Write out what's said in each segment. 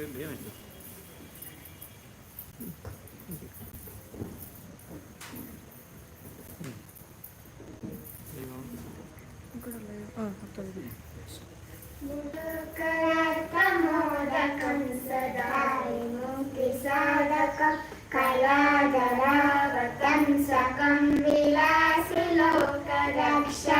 couldn't do anything. Kalaadara vatam sakam vilasi loka raksha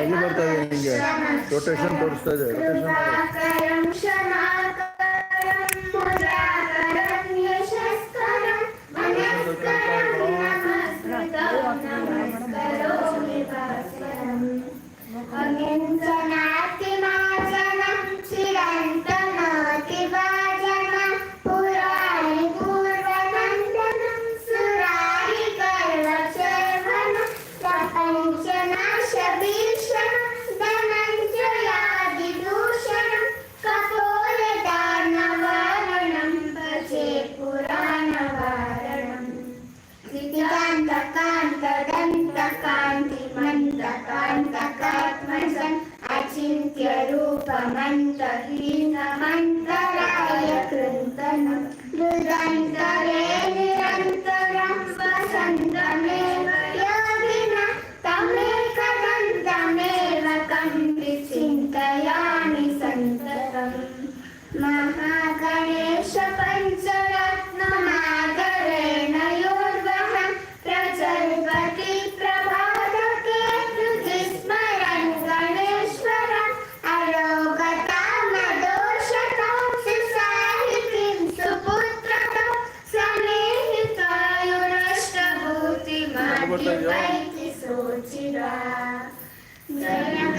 ಎಲ್ಲಿ ಬರ್ತಾ ಇದೆ ನಿಮಗೆ ರೊಟೇಷನ್ ತೋರಿಸ್ತಾ ಇದೆ ರೊಟೇಷನ್ ಅತ್ಯನಾಥಿ ಮಾಚನ ಚಿರಂತ Mm-hmm. Thank you.